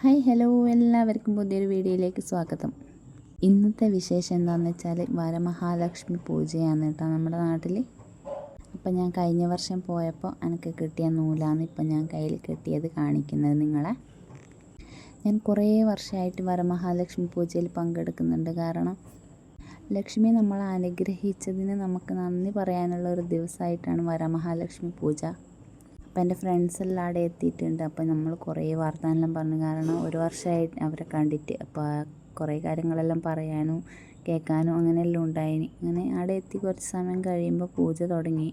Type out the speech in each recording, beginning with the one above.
Hi hello. എല്ലാവർക്കും പുതിയൊരു വീഡിയോയിലേക്ക് സ്വാഗതം. ഇന്നത്തെ വിശേഷം എന്താണെന്ന് വെച്ചാൽ വരമഹാലക്ഷ്മി പൂജയാണ് കേട്ടോ നമ്മുടെ നാട്ടിൽ അപ്പം ഞാൻ കഴിഞ്ഞ വർഷം പോയപ്പോൾ എനിക്ക് കിട്ടിയ നൂലാണ് ഇപ്പം ഞാൻ കയ്യിൽ കിട്ടിയത് കാണിക്കുന്നത് നിങ്ങളെ. ഞാൻ കുറേ വർഷമായിട്ട് വരമഹാലക്ഷ്മി പൂജയിൽ പങ്കെടുക്കുന്നുണ്ട്. കാരണം ലക്ഷ്മി നമ്മൾ അനുഗ്രഹിച്ചതിന് നമുക്ക് നന്ദി പറയാനുള്ള ഒരു ദിവസമായിട്ടാണ് വരമഹാലക്ഷ്മി പൂജ. അപ്പോൾ എന്റെ ഫ്രണ്ട്സ് എല്ലാം അവിടെ എത്തിയിട്ടുണ്ട്. അപ്പോൾ നമ്മൾ കുറേ വാർത്താനെല്ലാം പറഞ്ഞു. കാരണം ഒരു വർഷമായി അവരെ കണ്ടിട്ട് അപ്പോൾ കുറേ കാര്യങ്ങളെല്ലാം പറയാനും കേൾക്കാനും അങ്ങനെയെല്ലാം ഉണ്ടായിന്. അങ്ങനെ അവിടെ എത്തി കുറച്ച് സമയം കഴിയുമ്പോൾ പൂജ തുടങ്ങി.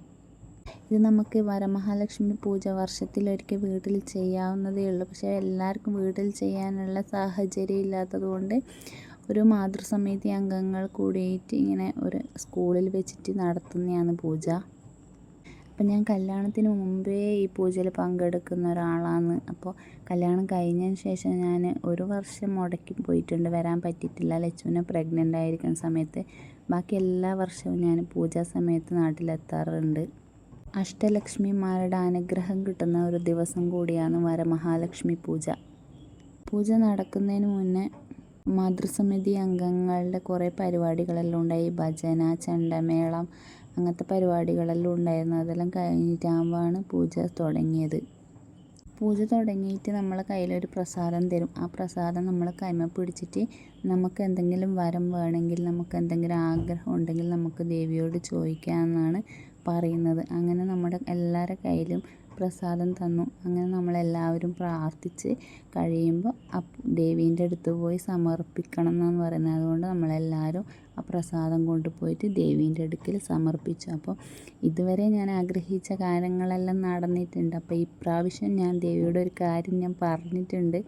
ഇത് നമുക്ക് വരമഹാലക്ഷ്മി പൂജ വർഷത്തിലൊരിക്കൽ വീട്ടിൽ ചെയ്യാവുന്നതേ ഉള്ളൂ. പക്ഷേ എല്ലാവർക്കും വീട്ടിൽ ചെയ്യാനുള്ള സാഹചര്യം ഇല്ലാത്തതുകൊണ്ട് ഒരു മാതൃസമിതി അംഗങ്ങൾ കൂടിയിട്ട് ഇങ്ങനെ ഒരു സ്കൂളിൽ വെച്ചിട്ട് നടത്തുന്നതാണ് പൂജ. അപ്പം ഞാൻ കല്യാണത്തിന് മുമ്പേ ഈ പൂജയിൽ പങ്കെടുക്കുന്ന ഒരാളാണ്. അപ്പോൾ കല്യാണം കഴിഞ്ഞതിന് ശേഷം ഞാൻ ഒരു വർഷം മുടക്കി പോയിട്ടുണ്ട്. വരാൻ പറ്റിയിട്ടില്ല. ലച്ചുവിനെ പ്രഗ്നന്റ് ആയിരിക്കുന്ന സമയത്ത്. ബാക്കി എല്ലാ വർഷവും ഞാൻ പൂജാ സമയത്ത് നാട്ടിലെത്താറുണ്ട്. അഷ്ടലക്ഷ്മിമാരുടെ അനുഗ്രഹം കിട്ടുന്ന ഒരു ദിവസം കൂടിയാണ് വരമഹാലക്ഷ്മി പൂജ. പൂജ നടക്കുന്നതിന് മുന്നേ മാതൃസമിതി അംഗങ്ങളുടെ കുറേ പരിപാടികളെല്ലാം ഉണ്ടായി. ഭജന ചെണ്ടമേളം അങ്ങനത്തെ പരിപാടികളെല്ലാം ഉണ്ടായിരുന്നു. അതെല്ലാം കഴിഞ്ഞിട്ടാകുമ്പോഴാണ് പൂജ തുടങ്ങിയത്. പൂജ തുടങ്ങിയിട്ട് നമ്മളെ കയ്യിലൊരു പ്രസാദം തരും. ആ പ്രസാദം നമ്മൾ കൈമ പിടിച്ചിട്ട് നമുക്ക് എന്തെങ്കിലും വരം വേണമെങ്കിൽ നമുക്ക് എന്തെങ്കിലും ആഗ്രഹം ഉണ്ടെങ്കിൽ നമുക്ക് ദേവിയോട് ചോദിക്കാമെന്നാണ് പറയുന്നത്. അങ്ങനെ നമ്മുടെ എല്ലാവരുടെ കയ്യിലും പ്രസാദം തന്നു. അങ്ങനെ നമ്മളെല്ലാവരും പ്രാർത്ഥിച്ച് കഴിയുമ്പോൾ ആ ദേവീന്റെ അടുത്ത് പോയി സമർപ്പിക്കണം എന്നാണ് പറയുന്നത്. അതുകൊണ്ട് നമ്മളെല്ലാവരും ആ പ്രസാദം കൊണ്ടുപോയിട്ട് ദേവീന്റെ അടുക്കൽ സമർപ്പിച്ചു. അപ്പോൾ ഇതുവരെ ഞാൻ ആഗ്രഹിച്ച കാര്യങ്ങളെല്ലാം നടന്നിട്ടുണ്ട്. അപ്പോൾ ഇപ്രാവശ്യം ഞാൻ ദേവിയുടെ ഒരു കാര്യം ഞാൻ പറഞ്ഞിട്ടുണ്ട്.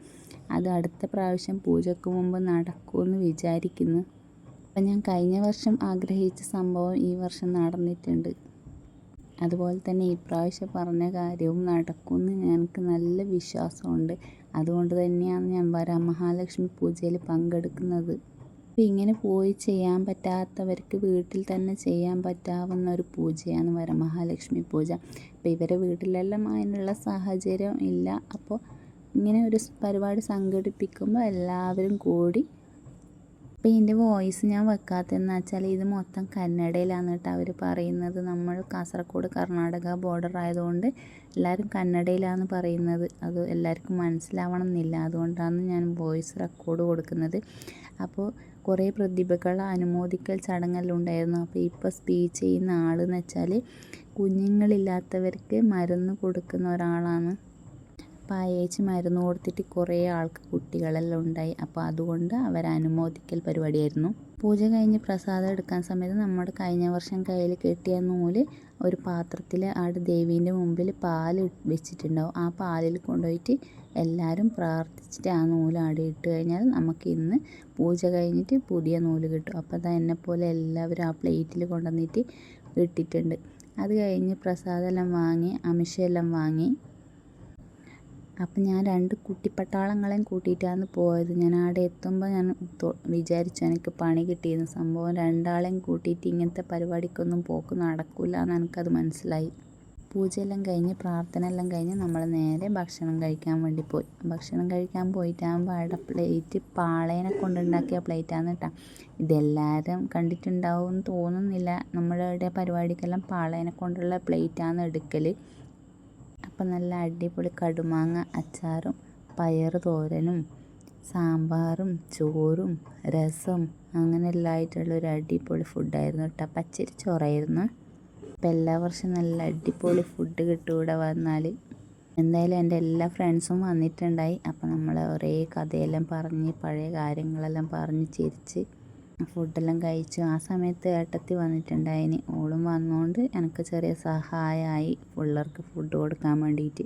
അത് അടുത്ത പ്രാവശ്യം പൂജയ്ക്ക് മുമ്പ് നടക്കുമെന്ന് വിചാരിക്കുന്നു. അപ്പം ഞാൻ കഴിഞ്ഞ വർഷം ആഗ്രഹിച്ച സംഭവം ഈ വർഷം നടന്നിട്ടുണ്ട്. അതുപോലെ തന്നെ ഇപ്രാവശ്യം പറഞ്ഞ കാര്യവും നടക്കുമെന്ന് എനിക്ക് നല്ല വിശ്വാസമുണ്ട്. അതുകൊണ്ട് തന്നെയാണ് ഞാൻ വരാം വരമഹാലക്ഷ്മി പൂജയിൽ പങ്കെടുക്കുന്നത്. അപ്പോൾ ഇങ്ങനെ പോയി ചെയ്യാൻ പറ്റാത്തവർക്ക് വീട്ടിൽ തന്നെ ചെയ്യാൻ പറ്റാവുന്ന ഒരു പൂജയാണ് വരമഹാലക്ഷ്മി പൂജ. അപ്പോൾ ഇവരെ വീട്ടിലെല്ലാം അതിനുള്ള സാഹചര്യം ഇല്ല. അപ്പോൾ ഇങ്ങനെ ഒരു പരിപാടി സംഘടിപ്പിക്കുമ്പോൾ എല്ലാവരും കൂടി അപ്പോൾ ഇതിന്റെ വോയിസ് ഞാൻ വെക്കാത്തതെന്ന് വെച്ചാൽ ഇത് മൊത്തം കന്നഡയിലാണ് കേട്ടോ അവർ പറയുന്നത്. നമ്മൾ കാസർഗോഡ് കർണാടക ബോർഡർ ആയതുകൊണ്ട് എല്ലാവരും കന്നഡയിലാണ് പറയുന്നത്. അത് എല്ലാവർക്കും മനസ്സിലാവണം എന്നില്ല അതുകൊണ്ടാണ് ഞാൻ വോയിസ് റെക്കോർഡ് കൊടുക്കുന്നത്. അപ്പോൾ കുറേ പ്രതിഭകൾ അനുമോദിക്കൽ ചടങ്ങെല്ലാം ഉണ്ടായിരുന്നു. അപ്പോൾ ഇപ്പോൾ സ്പീച്ച് ചെയ്യുന്ന ആളെന്ന് വെച്ചാൽ കുഞ്ഞുങ്ങളില്ലാത്തവർക്ക് മരുന്ന് കൊടുക്കുന്ന ഒരാളാണ്. പായേച്ച് മരുന്ന് കൊടുത്തിട്ട് കുറേ ആൾക്ക് കുട്ടികളെല്ലാം ഉണ്ടായി. അപ്പോൾ അതുകൊണ്ട് അവർ അനുമോദിക്കൽ പരിപാടിയായിരുന്നു. പൂജ കഴിഞ്ഞ് പ്രസാദം എടുക്കാൻ സമയത്ത് നമ്മുടെ കഴിഞ്ഞ വർഷം കയ്യിൽ കെട്ടിയ നൂൽ ഒരു പാത്രത്തിൽ ആട് ദേവീന്റെ മുമ്പിൽ പാൽ വെച്ചിട്ടുണ്ടാവും. ആ പാലിൽ കൊണ്ടുപോയിട്ട് എല്ലാവരും പ്രാർത്ഥിച്ചിട്ട് ആ നൂൽ ആടെ ഇട്ട് കഴിഞ്ഞാൽ നമുക്ക് ഇന്ന് പൂജ കഴിഞ്ഞിട്ട് പുതിയ നൂൽ കിട്ടും. അപ്പോൾ അത് എന്നെപ്പോലെ എല്ലാവരും ആ പ്ലേറ്റിൽ കൊണ്ടുവന്നിട്ട് ഇട്ടിട്ടുണ്ട്. അത് കഴിഞ്ഞ് പ്രസാദമെല്ലാം വാങ്ങി അമിഷയെല്ലാം വാങ്ങി. അപ്പം ഞാൻ രണ്ട് കുട്ടിപ്പട്ടാളങ്ങളെയും കൂട്ടിയിട്ടാണ് പോയത്. ഞാൻ അവിടെ എത്തുമ്പോൾ ഞാൻ വിചാരിച്ചു എനിക്ക് പണി കിട്ടിയെന്ന്. സംഭവം രണ്ടാളെയും കൂട്ടിയിട്ട് ഇങ്ങനത്തെ പരിപാടിക്കൊന്നും പോക്ക് നടക്കില്ല എന്ന് എനിക്കത് മനസ്സിലായി. പൂജയെല്ലാം കഴിഞ്ഞ് പ്രാർത്ഥന എല്ലാം കഴിഞ്ഞ് നമ്മൾ നേരെ ഭക്ഷണം കഴിക്കാൻ വേണ്ടി പോയി. ഭക്ഷണം കഴിക്കാൻ പോയിട്ടാകുമ്പോൾ അവിടെ പ്ലേറ്റ് പാളേനെ കൊണ്ടുണ്ടാക്കിയ പ്ലേറ്റാണ് കേട്ടോ. ഇതെല്ലാവരും കണ്ടിട്ടുണ്ടാവും തോന്നുന്നില്ല. നമ്മളുടെ പരിപാടിക്കെല്ലാം പാളേനെ കൊണ്ടുള്ള പ്ലേറ്റാണ് എടുക്കൽ അപ്പം നല്ല അടിപൊളി കടുമാങ്ങ അച്ചാറും പയർ തോരനും സാമ്പാറും ചോറും രസം അങ്ങനെ എല്ലാം ആയിട്ടുള്ള ഒരു അടിപൊളി ഫുഡായിരുന്നു കേട്ടോ. പച്ചരി ചോറായിരുന്നു. അപ്പം എല്ലാ വർഷവും നല്ല അടിപൊളി ഫുഡ് കിട്ടും ഇവിടെ വന്നാൽ എന്തായാലും എന്റെ എല്ലാ ഫ്രണ്ട്സും വന്നിട്ടുണ്ടായി. അപ്പം നമ്മൾ ഒരേ കഥയെല്ലാം പറഞ്ഞ് പഴയ കാര്യങ്ങളെല്ലാം പറഞ്ഞ് ചിരിച്ച് ഫുഡെല്ലാം കഴിച്ചു. ആ സമയത്ത് ഏട്ടത്തി വന്നിട്ടുണ്ടായിന് ഓളും വന്നുകൊണ്ട് എനിക്ക് ചെറിയ സഹായമായി പിള്ളേർക്ക് ഫുഡ് കൊടുക്കാൻ വേണ്ടിയിട്ട്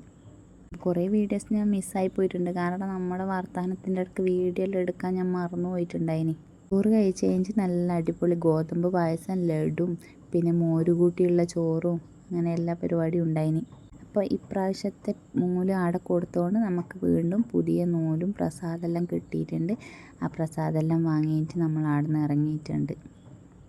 കുറേ വീഡിയോസ് ഞാൻ മിസ്സായി പോയിട്ടുണ്ട്. കാരണം നമ്മുടെ വർത്തമാനത്തിന്റെ അടുക്ക് വീഡിയോ എല്ലാം എടുക്കാൻ ഞാൻ മറന്നു പോയിട്ടുണ്ടായിനി ചോറ് കഴിച്ച് കഴിഞ്ഞ് നല്ല അടിപൊളി ഗോതമ്പ് പായസം ലഡും പിന്നെ മോരുകൂട്ടിയുള്ള ചോറും അങ്ങനെ എല്ലാ പരിപാടിയും ഉണ്ടായിനി അപ്പോൾ ഇപ്രാവശ്യത്തെ നൂൽ ആടെ കൊടുത്തുകൊണ്ട് നമുക്ക് വീണ്ടും പുതിയ നൂലും പ്രസാദമെല്ലാം കിട്ടിയിട്ടുണ്ട്. ആ പ്രസാദമെല്ലാം വാങ്ങിയിട്ട് നമ്മൾ അവിടെ നിന്ന് ഇറങ്ങിയിട്ടുണ്ട്.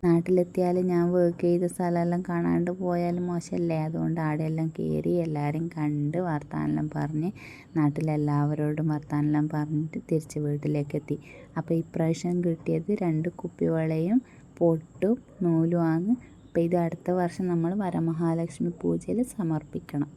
നാട്ടിലെത്തിയാൽ ഞാൻ വർക്ക് ചെയ്ത സ്ഥലമെല്ലാം കാണാണ്ട് പോയാലും മോശമല്ലേ? അതുകൊണ്ട് ആടെയെല്ലാം കയറി എല്ലാവരും കണ്ട് വർത്താനെല്ലാം പറഞ്ഞ് നാട്ടിലെല്ലാവരോടും വർത്താനെല്ലാം പറഞ്ഞിട്ട് തിരിച്ച് വീട്ടിലേക്ക് എത്തി അപ്പോൾ ഇപ്രാവശ്യം കിട്ടിയത് രണ്ട് കുപ്പിവളയും പൊട്ടും നൂലുമാണ് അപ്പോൾ ഇത് അടുത്ത വർഷം നമ്മൾ വരമഹാലക്ഷ്മി പൂജയിൽ സമർപ്പിക്കണം.